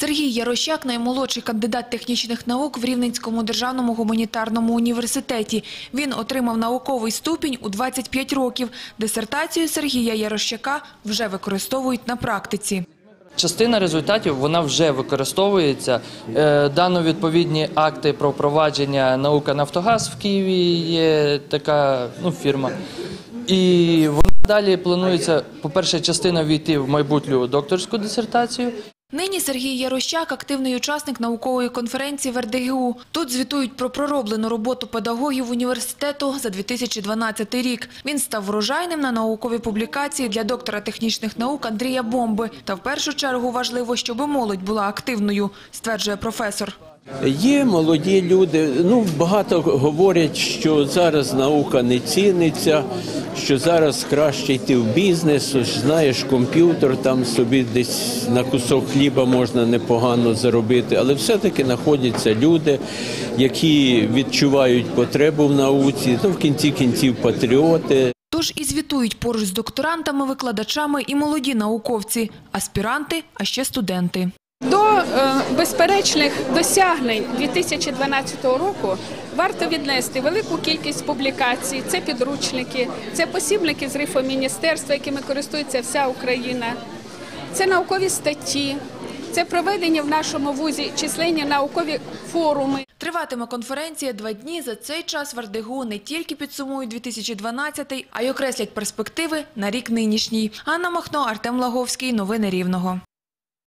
Сергій Ярощак – наймолодший кандидат технічних наук в Рівненському державному гуманітарному університеті. Він отримав науковий ступінь у 25 років. Дисертацію Сергія Ярощака вже використовують на практиці. Частина результатів вона вже використовується. Е, Дано відповідні акти про впровадження наука Нафтогаз в Києві є така ну, фірма. І вона далі планується, по-перше, частина війти в майбутню докторську дисертацію. Нині Сергій Ярощак – активний учасник наукової конференції в РДГУ. Тут звітують про пророблену роботу педагогів університету за 2012 рік. Він став врожайним на наукові публікації для доктора технічних наук Андрія Бомби. Та в першу чергу важливо, щоб молодь була активною, стверджує професор. Є молоді люди. Ну багато говорять, що зараз наука не ціниться, що зараз краще йти в бізнес. Знаєш, комп'ютер там собі десь на кусок хліба можна непогано заробити, але все-таки знаходяться люди, які відчувають потребу в науці. Ну в кінці кінців патріоти. Тож і звітують поруч з докторантами, викладачами і молоді науковці, аспіранти, а ще студенти. До е, безперечних досягнень 2012 року варто віднести велику кількість публікацій. Це підручники, це посібники з рифу міністерства, якими користується вся Україна. Це наукові статті, це проведення в нашому вузі численні наукові форуми. Триватиме конференція два дні. За цей час в РДГУ не тільки підсумують 2012, а й окреслять перспективи на рік нинішній. Анна Махно, Артем Лаговський. Новини Рівного.